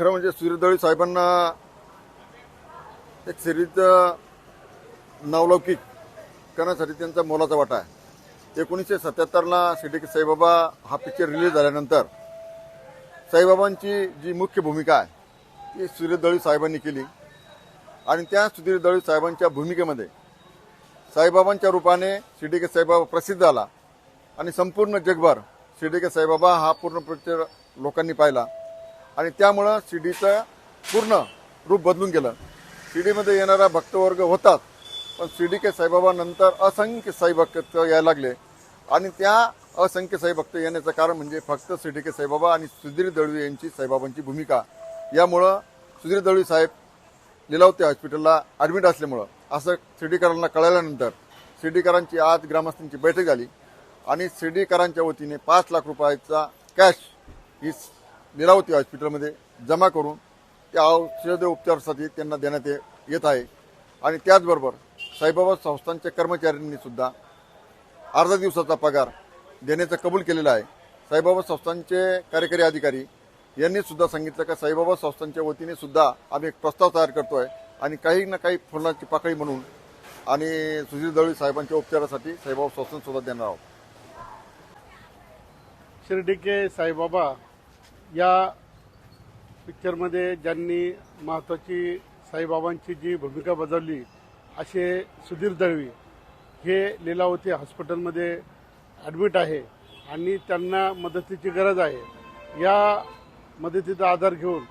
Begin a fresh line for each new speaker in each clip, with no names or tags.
खरं म्हणजे सूर्यदळी साहेबांना एक सिरीजचं नावलौकिक करण्यासाठी त्यांचा मोलाचा वाटा आहे. एकोणीसशे सत्याहत्तरला सिद्दीकी साईबाबा हा पिक्चर रिलीज झाल्यानंतर साईबाबांची जी मुख्य भूमिका आहे ती सूर्यदळी साहेबांनी केली. आणि त्या सूर्यदळी साहेबांच्या भूमिकेमध्ये साईबाबांच्या रूपाने शिर्डीके साईबाबा प्रसिद्ध झाला. आणि संपूर्ण जगभर शिर्डीके साईबाबा हा पूर्ण पिक्चर लोकांनी पाहिला. आणि त्यामुळं शिर्डीचं पूर्ण रूप बदलून गेलं. शिर्डीमध्ये येणारा भक्तवर्ग होताच पण शिर्डीके साईबाबा नंतर असंख्य साईभक्त यायला लागले. आणि त्या असंख्य साई भक्त येण्याचं कारण म्हणजे फक्त शिर्डीके साईबाबा आणि सुधीर दळवी यांची साईबाबांची भूमिका. यामुळं सुधीर दळवी साहेब लिलावते हॉस्पिटलला ॲडमिट असल्यामुळं असं शिर्डीकरांना कळल्यानंतर शिर्डीकरांची आज ग्रामस्थांची बैठक झाली. आणि शिर्डीकरांच्या वतीने पाच लाख रुपयाचा कॅश ही निरावती हॉस्पिटलमध्ये जमा करून त्या औषध उपचारासाठी त्यांना देण्यात ये- येत आहे. आणि त्याचबरोबर साईबाबा संस्थांच्या कर्मचाऱ्यांनी सुद्धा अर्धा दिवसाचा पगार देण्याचं कबूल केलेला आहे. साईबाबा संस्थांचे कार्यकारी अधिकारी यांनी सुद्धा सांगितलं का साईबाबा संस्थांच्या वतीने सुद्धा आम्ही एक प्रस्ताव तयार करतोय आणि काही ना काही फुलांची पाकळी म्हणून आणि सुधीर दळवी साहेबांच्या उपचारासाठी साईबाबा संस्थान सुद्धा देणार आहोत.
शिर्डीके साईबाबा या पिक्चरमध्ये ज्यांनी महत्त्वाची साईबाबांची जी भूमिका बजावली असे सुधीर दळवी हे लीलावती हॉस्पिटलमध्ये ॲडमिट आहे आणि त्यांना मदतीची गरज आहे. या मदतीचा आधार घेऊन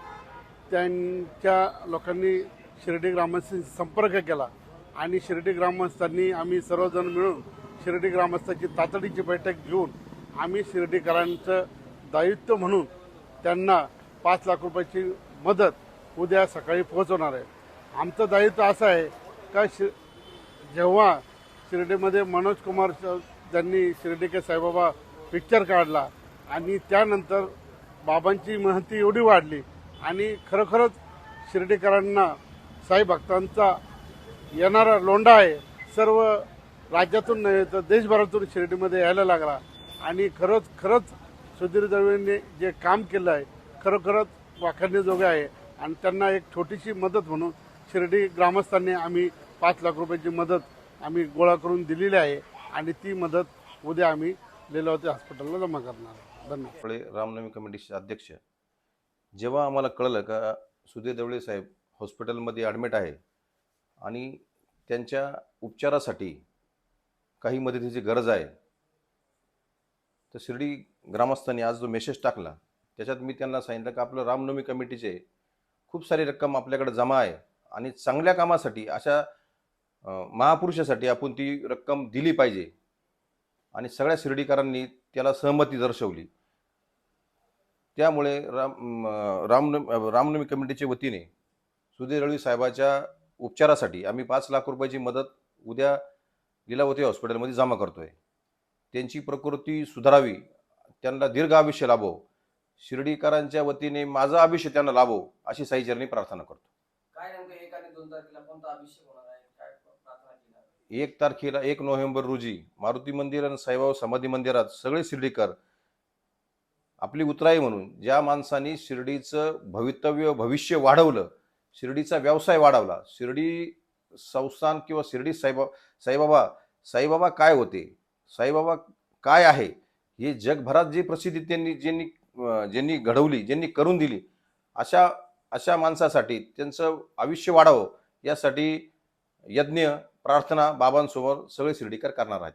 त्यांच्या लोकांनी शिर्डी ग्रामस्थांशी संपर्क केला आणि शिर्डी ग्रामस्थांनी आम्ही सर्वजण मिळून शिर्डी ग्रामस्थांची तातडीची बैठक घेऊन आम्ही शिर्डीकरांचं दायित्व म्हणून त्यांना पाच लाख रुपयाची मदत उद्या सकाळी पोहोचवणार आहे. आमचं दायित्व असं आहे का शि जेव्हा शिर्डीमध्ये मनोज कुमार स- ज्यांनी शिर्डीके साईबाबा पिक्चर काढला आणि त्यानंतर बाबांची महती एवढी वाढली आणि खरोखरच शिर्डीकरांना साई भक्तांचा येणारा लोंढा आहे सर्व राज्यातून नव्हे तर देशभरातून शिर्डीमध्ये यायला लागला आणि खरंच खरंच सुधीर दळवेंनी जे काम केलं आहे खरोखरच वाखाणण्याजोगं आहे. आणि त्यांना एक छोटीशी मदत म्हणून शिर्डी ग्रामस्थांनी आम्ही पाच लाख रुपयाची मदत आम्ही गोळा करून दिलेली आहे. आणि ती मदत उद्या आम्ही लिलावती हॉस्पिटलला जमा करणार धन्यवाद.
रामनवमी कमिटीचे अध्यक्ष जेव्हा आम्हाला कळलं का सुधीर दवळे साहेब हॉस्पिटलमध्ये ॲडमिट आहे आणि त्यांच्या उपचारासाठी काही मदतीची गरज आहे तर शिर्डी ग्रामस्थांनी आज जो मेसेज टाकला त्याच्यात मी त्यांना सांगितलं की आपलं रामनवमी कमिटीचे खूप सारी रक्कम आपल्याकडे जमा आहे आणि चांगल्या कामासाठी अशा महापुरुषासाठी आपण ती रक्कम दिली पाहिजे. आणि सगळ्या शिर्डीकरांनी त्याला सहमती दर्शवली. त्यामुळे राम रामनवमी रामनवमी कमिटीच्या वतीने सुधीर रळवी साहेबाच्या उपचारासाठी आम्ही पाच लाख रुपयाची मदत उद्या लिलावती हॉस्पिटलमध्ये जमा करतोय. त्यांची प्रकृती सुधारावी त्यांना दीर्घ आयुष्य लाभो. शिर्डीकरांच्या वतीने माझं आयुष्य त्यांना लाभो अशी साईचरणी प्रार्थना करतो?
एक तारखेला
एक नोव्हेंबर रोजी मारुती मंदिर आणि साईबाबा समाधी मंदिरात सगळे शिर्डीकर आपली उतराई म्हणून ज्या माणसांनी शिर्डीचं भवितव्य भविष्य वाढवलं शिर्डीचा व्यवसाय वाढवला शिर्डी संस्थान किंवा शिर्डी साईबा साईबाबा साईबाबा काय होते? साईबाबा काय आहे? हे जगभरात जी प्रसिद्धी त्यांनी ज्यांनी ज्यांनी घडवली ज्यांनी करून दिली अशा अशा माणसासाठी त्यांचं आयुष्य वाढावं यासाठी यज्ञ प्रार्थना बाबांसमोर सगळे शिर्डीकर करणार आहेत.